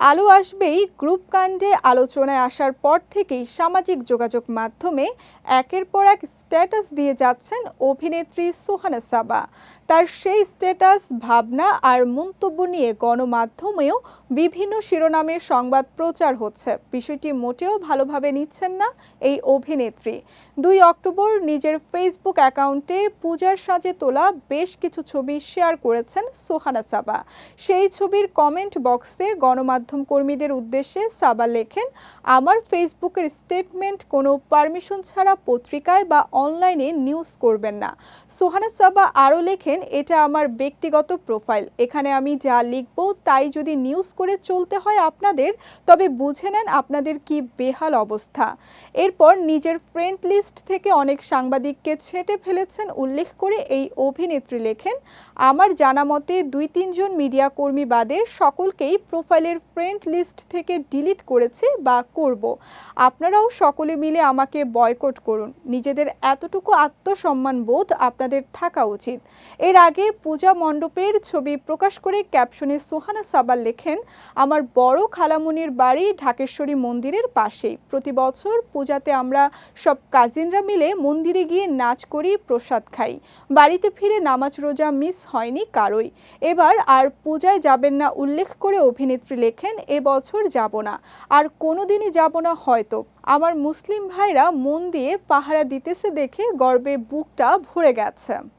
আলো আসবেই গ্রুপ কাণ্ডে আলোচনায় আসার পর থেকেই সামাজিক যোগাযোগ মাধ্যমে একের পর এক স্ট্যাটাস দিয়ে যাচ্ছেন অভিনেত্রী সোহানা সাবা। তার সেই স্ট্যাটাস, ভাবনা আর মন্তব্য নিয়ে গণমাধ্যমেও বিভিন্ন শিরোনামে সংবাদ প্রচার হচ্ছে। বিষয়টি মোটেও ভালোভাবে নিচ্ছেন না এই অভিনেত্রী। দুই অক্টোবর নিজের ফেসবুক অ্যাকাউন্টে পূজার সাজে তোলা বেশ কিছু ছবি শেয়ার করেছেন সোহানা সাবা। সেই ছবির কমেন্ট বক্সে গণমাধ্যম কর্মীদের উদ্দেশ্যে সাবা লেখেন, আমার ফেসবুকের স্টেটমেন্ট কোনো পারমিশন ছাড়া পত্রিকায় বা অনলাইনে নিউজ করবেন না। সোহানা সাবা আরও লেখেন, এটা আমার ব্যক্তিগত প্রোফাইল। এখানে আমি যা লিখব তাই যদি নিউজ করে চলতে হয় আপনাদের, তবে বুঝে নেন আপনাদের কি বেহাল অবস্থা। এরপর নিজের ফ্রেন্ড লিস্ট থেকে অনেক সাংবাদিককে ছেটে ফেলেছেন উল্লেখ করে এই অভিনেত্রী লেখেন, আমার জানা মতে দুই তিনজন মিডিয়া কর্মী বাদে সকলকেই প্রোফাইলের ফ্রেন্ড লিস্ট থেকে ডিলিট করেছে বা করব। আপনারাও সকলে মিলে আমাকে বয়কট করুন। নিজেদের এতটুকু আত্মসম্মান বোধ আপনাদের থাকা উচিত। এর আগে পূজা মণ্ডপের ছবি প্রকাশ করে ক্যাপশনে সোহানা সাবার লেখেন, আমার বড় খালামুনির বাড়ি ঢাকেশ্বরী মন্দিরের পাশেই। প্রতি বছর পূজাতে আমরা সব কাজিনরা মিলে মন্দিরে গিয়ে নাচ করি, প্রসাদ খাই। বাড়িতে ফিরে নামাজ রোজা মিস হয়নি কারোই। এবার আর পূজায় যাবেন না উল্লেখ করে অভিনেত্রী লেখেন এবছর যাব না। আর কোনোদিনই যাব না হয়তো। আমার মুসলিম ভাইরা মন দিয়ে পাহারা দিতেছে দেখে গর্বে বুকটা ভরে গেছে।